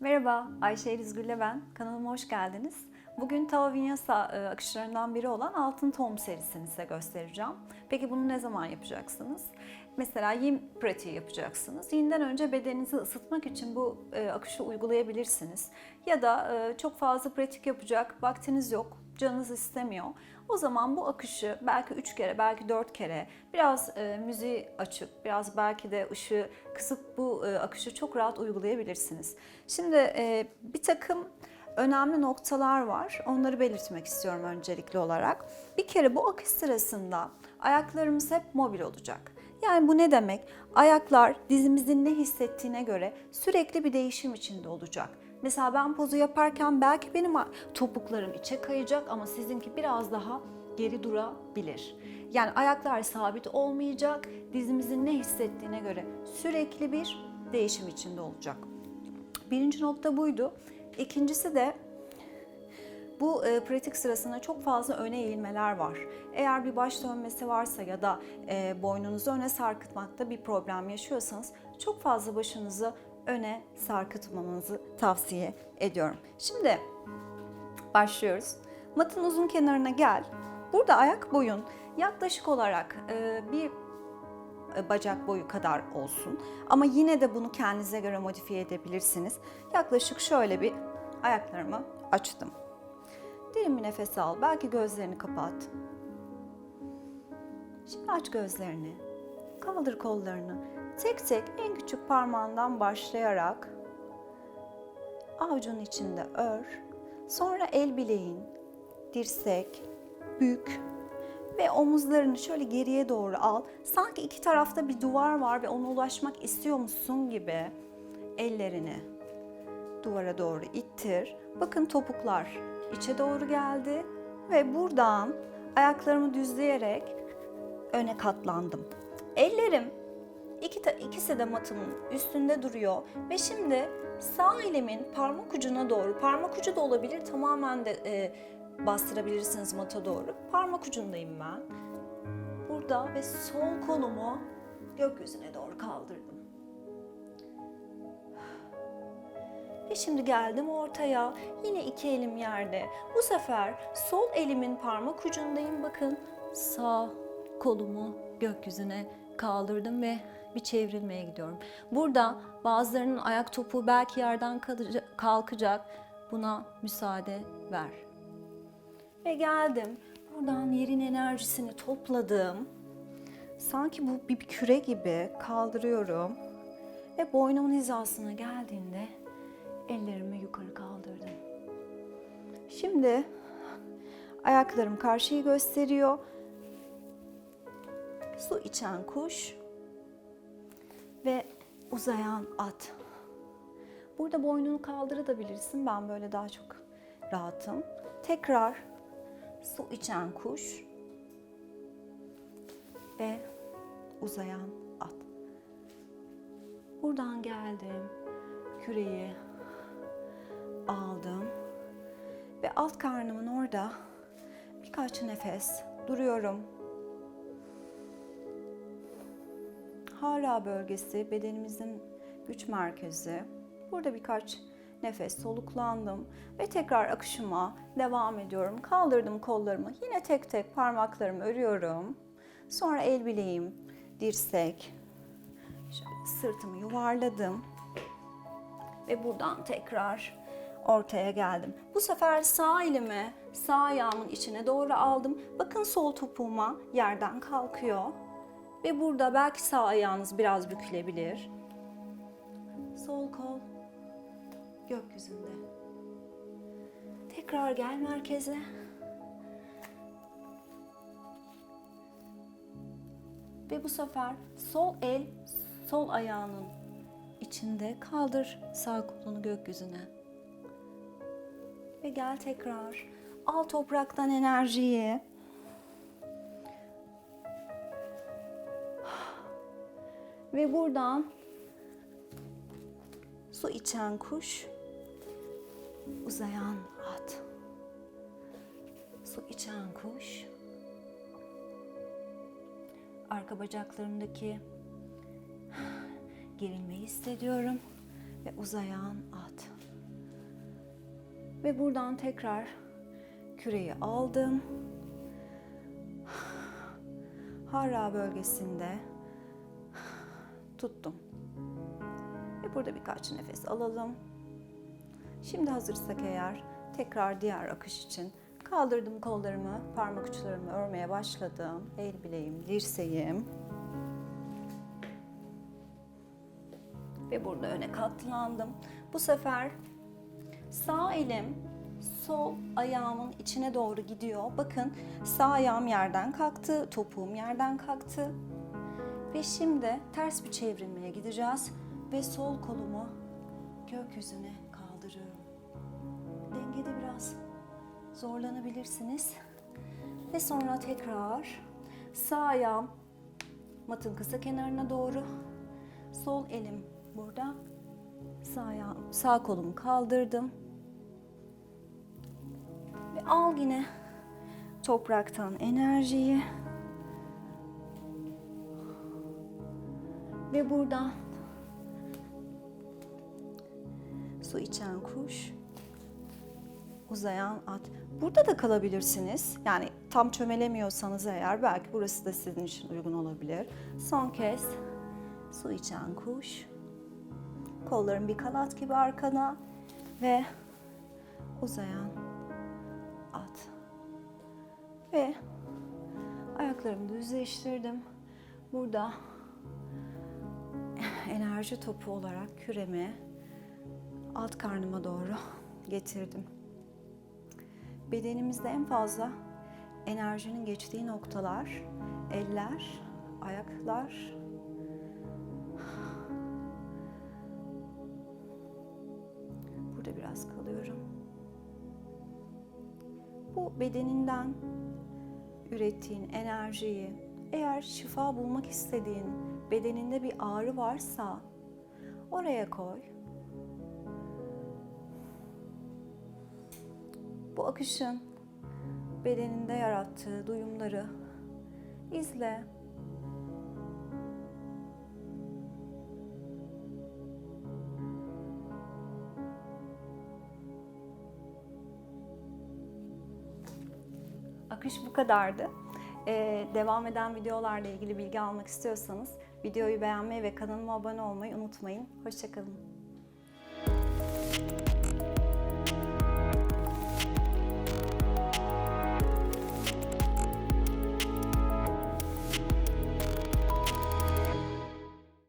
Merhaba, Ayşe Elizgül'le ben. Kanalıma hoş geldiniz. Bugün Tao Vinyasa e, akışlarından biri olan Altın Tom serisini size göstereceğim. Peki bunu ne zaman yapacaksınız? Mesela yin pratiği yapacaksınız. Yinden önce bedeninizi ısıtmak için bu e, akışı uygulayabilirsiniz. Ya da e, çok fazla pratik yapacak vaktiniz yok, canınız istemiyor. O zaman bu akışı belki 3 kere, belki 4 kere biraz e, müziği açıp, biraz belki de ışığı kısıp bu e, akışı çok rahat uygulayabilirsiniz. Şimdi e, bir takım önemli noktalar var. Onları belirtmek istiyorum öncelikli olarak. Bir kere bu akış sırasında ayaklarımız hep mobil olacak. Yani bu ne demek? Ayaklar dizimizin ne hissettiğine göre sürekli bir değişim içinde olacak. Mesela ben pozu yaparken belki benim topuklarım içe kayacak ama sizinki biraz daha geri durabilir. Yani ayaklar sabit olmayacak, dizimizin ne hissettiğine göre sürekli bir değişim içinde olacak. Birinci nokta buydu. İkincisi de bu e, pratik sırasında çok fazla öne eğilmeler var. Eğer bir baş dönmesi varsa ya da e, boynunuzu öne sarkıtmakta bir problem yaşıyorsanız çok fazla başınızı öne sarkıtmamanızı tavsiye ediyorum. Şimdi başlıyoruz. Matın uzun kenarına gel. Burada ayak boyun yaklaşık olarak e, bir e, bacak boyu kadar olsun. Ama yine de bunu kendinize göre modifiye edebilirsiniz. Yaklaşık şöyle bir ayaklarımı açtım. Derin bir nefes al. Belki gözlerini kapat. Şimdi aç gözlerini. Kaldır kollarını. Tek tek en küçük parmağından başlayarak avucun içinde ör. Sonra el bileğin, dirsek, bük ve omuzlarını şöyle geriye doğru al. Sanki iki tarafta bir duvar var ve ona ulaşmak istiyormuşsun gibi ellerini duvara doğru ittir. Bakın topuklar içe doğru geldi ve buradan ayaklarımı düzleyerek öne katlandım. Ellerim iki ta- ikisi de matımın üstünde duruyor ve şimdi sağ elimin parmak ucuna doğru, parmak ucu da olabilir tamamen de e, bastırabilirsiniz mata doğru. Parmak ucundayım ben. Burada ve sol kolumu gökyüzüne doğru kaldırdım. Ve şimdi geldim ortaya. Yine iki elim yerde. Bu sefer sol elimin parmak ucundayım. Bakın sağ kolumu gökyüzüne kaldırdım ve bir çevrilmeye gidiyorum. Burada bazılarının ayak topuğu belki yerden kalkacak. Buna müsaade ver. Ve geldim. Buradan yerin enerjisini topladım. Sanki bu bir küre gibi kaldırıyorum. Ve boynumun hizasına geldiğinde ellerimi yukarı kaldırdım. Şimdi ayaklarım karşıyı gösteriyor. Su içen kuş ve uzayan at. Burada boynunu kaldırabilirsin. Ben böyle daha çok rahatım. Tekrar su içen kuş ve uzayan at. Buradan geldim. Küreyi aldım ve alt karnımın orada birkaç nefes duruyorum. Hara bölgesi bedenimizin güç merkezi. Burada birkaç nefes soluklandım ve tekrar akışıma devam ediyorum. Kaldırdım kollarımı. Yine tek tek parmaklarımı örüyorum. Sonra el bileğim, dirsek. Şöyle sırtımı yuvarladım. Ve buradan tekrar ortaya geldim. Bu sefer sağ elimi sağ ayağımın içine doğru aldım. Bakın sol topuğuma yerden kalkıyor. Ve burada belki sağ ayağınız biraz bükülebilir. Sol kol gökyüzünde. Tekrar gel merkeze. Ve bu sefer sol el sol ayağının içinde kaldır sağ kolunu gökyüzüne. Ve gel tekrar al topraktan enerjiyi. Ve buradan su içen kuş, uzayan at. Su içen kuş, arka bacaklarımdaki gerilmeyi hissediyorum ve uzayan at. Ve buradan tekrar küreyi aldım. Harra bölgesinde tuttum. Ve burada birkaç nefes alalım. Şimdi hazırsak eğer tekrar diğer akış için kaldırdım kollarımı, parmak uçlarımı örmeye başladım. El bileğim, dirseğim. Ve burada öne katlandım. Bu sefer sağ elim sol ayağımın içine doğru gidiyor. Bakın sağ ayağım yerden kalktı, topuğum yerden kalktı. Ve şimdi ters bir çevrilmeye gideceğiz ve sol kolumu gökyüzüne kaldırıyorum. Dengede biraz zorlanabilirsiniz. Ve sonra tekrar sağ ayağım matın kısa kenarına doğru, sol elim burada. Sağ ayağım, sağ kolumu kaldırdım. Ve al yine topraktan enerjiyi. Ve buradan su içen kuş, uzayan at. Burada da kalabilirsiniz. Yani tam çömelemiyorsanız eğer belki burası da sizin için uygun olabilir. Son kez su içen kuş. Kolların bir kanat gibi arkana ve uzayan at. Ve ayaklarımı düzleştirdim. Burada enerji topu olarak küremi alt karnıma doğru getirdim. Bedenimizde en fazla enerjinin geçtiği noktalar eller, ayaklar. Burada biraz kalıyorum. Bu bedeninden ürettiğin enerjiyi eğer şifa bulmak istediğin bedeninde bir ağrı varsa oraya koy. Bu akışın bedeninde yarattığı duyumları izle. Akış bu kadardı. Ee, devam eden videolarla ilgili bilgi almak istiyorsanız videoyu beğenmeyi ve kanalıma abone olmayı unutmayın. Hoşçakalın.